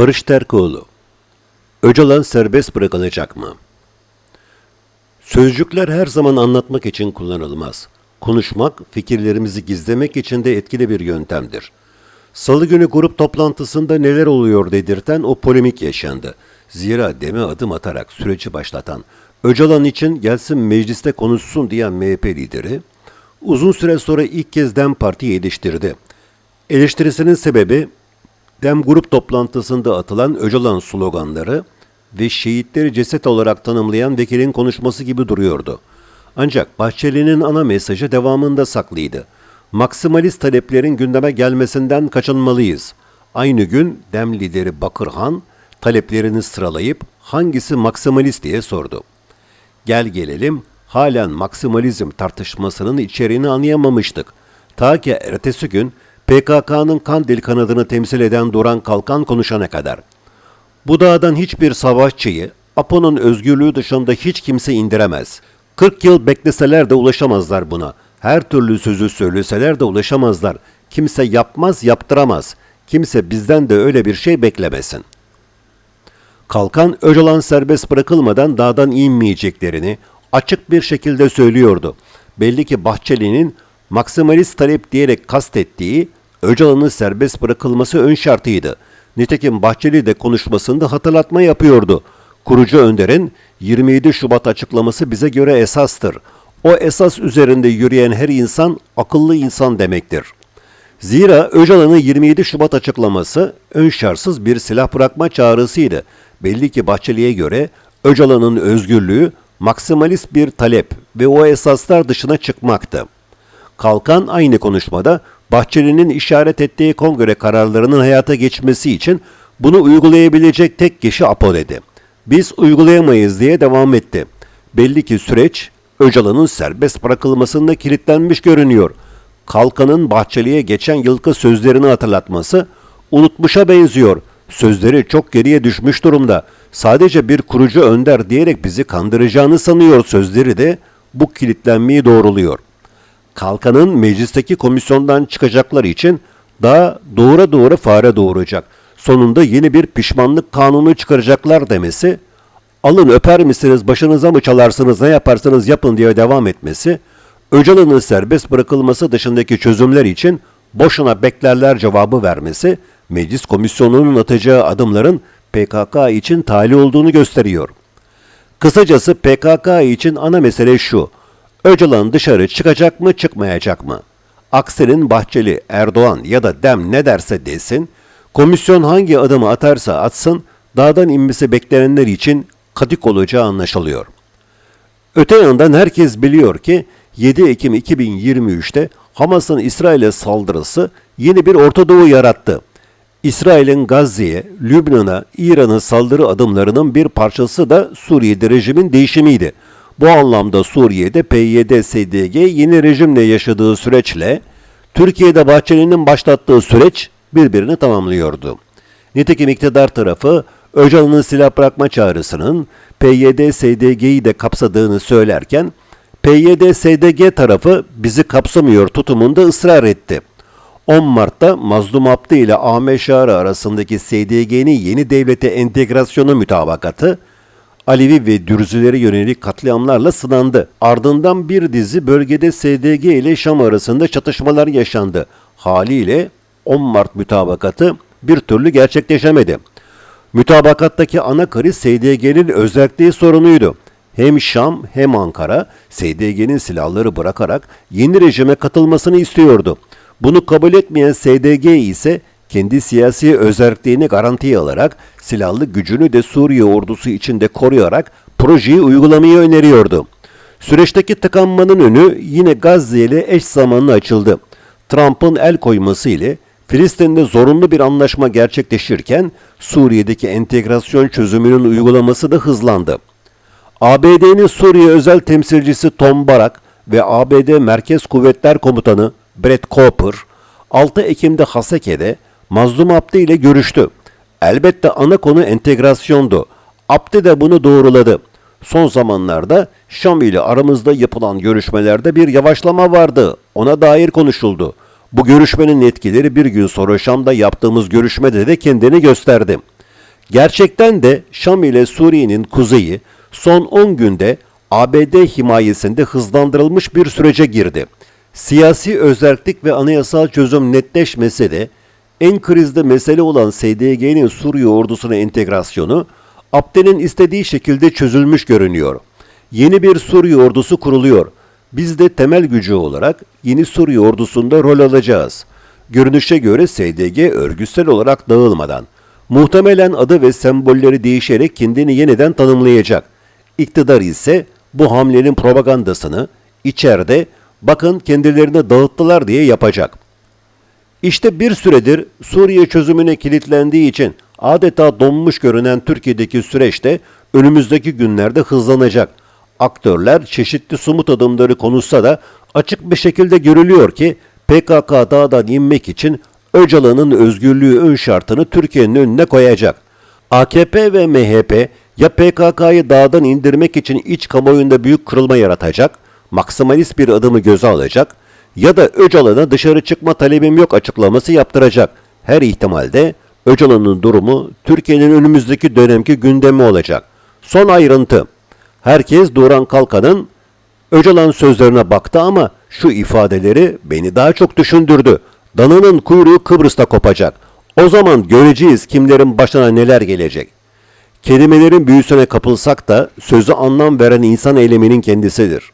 Barış Terkoğlu Öcalan serbest bırakılacak mı? Sözcükler her zaman anlatmak için kullanılmaz. Konuşmak, fikirlerimizi gizlemek için de etkili bir yöntemdir. Salı günü grup toplantısında neler oluyor dedirten o polemik yaşandı. Zira deme adım atarak süreci başlatan Öcalan için gelsin mecliste konuşsun diyen MHP lideri, uzun süre sonra ilk kez DEM Parti'yi eleştirdi. Eleştirisinin sebebi Dem grup toplantısında atılan Öcalan sloganları ve şehitleri ceset olarak tanımlayan vekilin konuşması gibi duruyordu. Ancak Bahçeli'nin ana mesajı devamında saklıydı. Maksimalist taleplerin gündeme gelmesinden kaçınmalıyız. Aynı gün Dem lideri Bakırhan taleplerini sıralayıp hangisi maksimalist diye sordu. Gel gelelim halen maksimalizm tartışmasının içeriğini anlayamamıştık. Ta ki ertesi gün PKK'nın Kandil kanadını temsil eden Duran Kalkan konuşana kadar. Bu dağdan hiçbir savaşçıyı Apo'nun özgürlüğü dışında hiç kimse indiremez. 40 yıl bekleseler de ulaşamazlar buna. Her türlü sözü söyleseler de ulaşamazlar. Kimse yapmaz, yaptıramaz. Kimse bizden de öyle bir şey beklemesin. Kalkan Öcalan serbest bırakılmadan dağdan inmeyeceklerini açık bir şekilde söylüyordu. Belli ki Bahçeli'nin maksimalist talep diyerek kastettiği Öcalan'ın serbest bırakılması ön şartıydı. Nitekim Bahçeli de konuşmasında hatırlatma yapıyordu. Kurucu Önder'in 27 Şubat açıklaması bize göre esastır. O esas üzerinde yürüyen her insan akıllı insan demektir. Zira Öcalan'ın 27 Şubat açıklaması ön şartsız bir silah bırakma çağrısıydı. Belli ki Bahçeli'ye göre Öcalan'ın özgürlüğü maksimalist bir talep ve o esaslar dışına çıkmaktı. Kalkan aynı konuşmada Bahçeli'nin işaret ettiği kongre kararlarının hayata geçmesi için bunu uygulayabilecek tek kişi APO dedi. Biz uygulayamayız diye devam etti. Belli ki süreç Öcalan'ın serbest bırakılmasında kilitlenmiş görünüyor. Kalkan'ın Bahçeli'ye geçen yılki sözlerini hatırlatması unutmuşa benziyor. Sözleri çok geriye düşmüş durumda. Sadece bir kurucu önder diyerek bizi kandıracağını sanıyor sözleri de bu kilitlenmeyi doğruluyor. Kalkanın meclisteki komisyondan çıkacakları için daha doğura doğru fare doğuracak. Sonunda yeni bir pişmanlık kanunu çıkaracaklar demesi, alın öper misiniz, başınıza mı çalarsınız, ne yaparsanız yapın diye devam etmesi, Öcalan'ın serbest bırakılması dışındaki çözümler için boşuna beklerler cevabı vermesi, meclis komisyonunun atacağı adımların PKK için tali olduğunu gösteriyor. Kısacası PKK için ana mesele şu, Öcalan dışarı çıkacak mı çıkmayacak mı? Aksinin Bahçeli, Erdoğan ya da Dem ne derse desin, komisyon hangi adımı atarsa atsın, dağdan inmesi beklenenler için katık olacağı anlaşılıyor. Öte yandan herkes biliyor ki 7 Ekim 2023'te Hamas'ın İsrail'e saldırısı yeni bir Orta Doğu yarattı. İsrail'in Gazze'ye, Lübnan'a, İran'a saldırı adımlarının bir parçası da Suriye'de rejimin değişimiydi. Bu anlamda Suriye'de PYD-SDG yeni rejimle yaşadığı süreçle Türkiye'de Bahçeli'nin başlattığı süreç birbirini tamamlıyordu. Nitekim iktidar tarafı Öcalan'ın silah bırakma çağrısının PYD-SDG'yi de kapsadığını söylerken PYD-SDG tarafı bizi kapsamıyor tutumunda ısrar etti. 10 Mart'ta Mazlum Abdi ile Ahmet Şahı arasındaki SDG'nin yeni devlete entegrasyonu mütabakatı Alevi ve Dürzülere yönelik katliamlarla sınandı. Ardından bir dizi bölgede SDG ile Şam arasında çatışmalar yaşandı. Haliyle 10 Mart mütabakatı bir türlü gerçekleşemedi. Mütabakattaki ana kriz SDG'nin özelliği sorunuydu. Hem Şam hem Ankara SDG'nin silahları bırakarak yeni rejime katılmasını istiyordu. Bunu kabul etmeyen SDG ise kendi siyasi özelliğini garantiye alarak silahlı gücünü de Suriye ordusu içinde koruyarak projeyi uygulamayı öneriyordu. Süreçteki tıkanmanın önü yine Gazze ile eş zamanlı açıldı. Trump'ın el koyması ile Filistin'de zorunlu bir anlaşma gerçekleşirken Suriye'deki entegrasyon çözümünün uygulaması da hızlandı. ABD'nin Suriye özel temsilcisi Tom Barak ve ABD Merkez Kuvvetler Komutanı Brett Cooper 6 Ekim'de Haseke'de Mazlum Abdi ile görüştü. Elbette ana konu entegrasyondu. Abdi de bunu doğruladı. Son zamanlarda Şam ile aramızda yapılan görüşmelerde bir yavaşlama vardı. Ona dair konuşuldu. Bu görüşmenin etkileri bir gün sonra Şam'da yaptığımız görüşmede de kendini gösterdi. Gerçekten de Şam ile Suriye'nin kuzeyi son 10 günde ABD himayesinde hızlandırılmış bir sürece girdi. Siyasi özerklik ve anayasal çözüm netleşmese de en krizde mesele olan SDG'nin Suriye ordusuna entegrasyonu Abd'in istediği şekilde çözülmüş görünüyor. Yeni bir Suriye ordusu kuruluyor. Biz de temel gücü olarak yeni Suriye ordusunda rol alacağız. Görünüşe göre SDG örgütsel olarak dağılmadan, muhtemelen adı ve sembolleri değişerek kendini yeniden tanımlayacak. İktidar ise bu hamlenin propagandasını içeride bakın kendilerine dağıttılar diye yapacak. İşte bir süredir Suriye çözümüne kilitlendiği için adeta donmuş görünen Türkiye'deki süreçte önümüzdeki günlerde hızlanacak. Aktörler çeşitli somut adımları konuşsa da açık bir şekilde görülüyor ki PKK dağdan inmek için Öcalan'ın özgürlüğü ön şartını Türkiye'nin önüne koyacak. AKP ve MHP ya PKK'yı dağdan indirmek için iç kamuoyunda büyük kırılma yaratacak, maksimalist bir adımı göze alacak ya da Öcalan'a dışarı çıkma talebim yok açıklaması yaptıracak. Her ihtimalde Öcalan'ın durumu Türkiye'nin önümüzdeki dönemki gündemi olacak. Son ayrıntı. Herkes Duran Kalkan'ın Öcalan sözlerine baktı ama şu ifadeleri beni daha çok düşündürdü. Dananın kuyruğu Kıbrıs'ta kopacak. O zaman göreceğiz kimlerin başına neler gelecek. Kelimelerin büyüsüne kapılsak da sözü anlam veren insan eyleminin kendisidir.